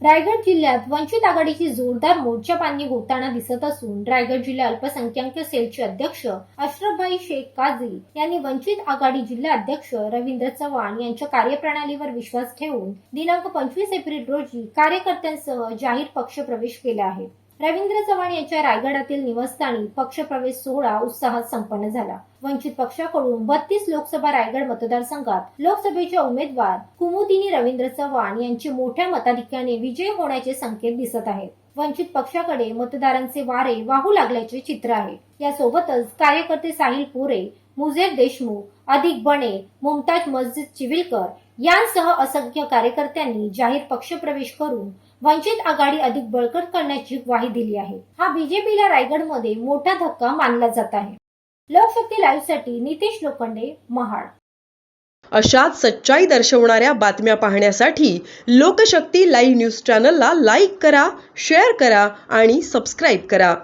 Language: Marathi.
रायगड जिल्ह्यात वंचित आघाडीची जोरदार मोर्चा बांधणी होताना दिसत असून रायगड जिल्हा अल्पसंख्याक सेलचे अध्यक्ष अशरफभाई शेख काझी यांनी वंचित आघाडी जिल्हा अध्यक्ष रवींद्र चव्हाण यांच्या कार्यप्रणालीवर विश्वास ठेवून दिनांक पंचवीस एप्रिल रोजी कार्यकर्त्यांसह जाहीर पक्ष प्रवेश केला आहे. रवींद्र चव्हाण यांच्या रायगडातील निवासस्थानी पक्षप्रवेश सोहळा उत्साहात संपन्न झाला. वंचित पक्षाकडून बत्तीस लोकसभा रायगड मतदारसंघात लोकसभेच्या उमेदवार कुमुदिनी रवींद्र चव्हाण यांचे मोठ्या मताधिक्याने विजय होण्याचे संकेत दिसत आहेत. वंचित पक्षाकडे मतदारांचे वारे वाहू लागल्याचे चित्र आहे. यासोबतच कार्यकर्ते साहिल पोरे मुझेर देशमुख अधिक बणे मुमताज मस्जिद चिविलकर यांसह असंख्य कार्यकर्त्यांनी जाहीर पक्षप्रवेश करून वंचित आघाडी अधिक बळकट करण्याची ग्वाही दिली आहे. हा बीजेपीला रायगडमध्ये मोठा धक्का मानला जात आहे. लोकशक्ती लाईव्हसाठी नितेश लोखंडे महाड. अशाच सच्चाई दर्शवणाऱ्या बातम्या पाहण्यासाठी लोकशक्ती लाईव्ह न्यूज चॅनलला लाईक करा शेअर करा आणि सबस्क्राईब करा.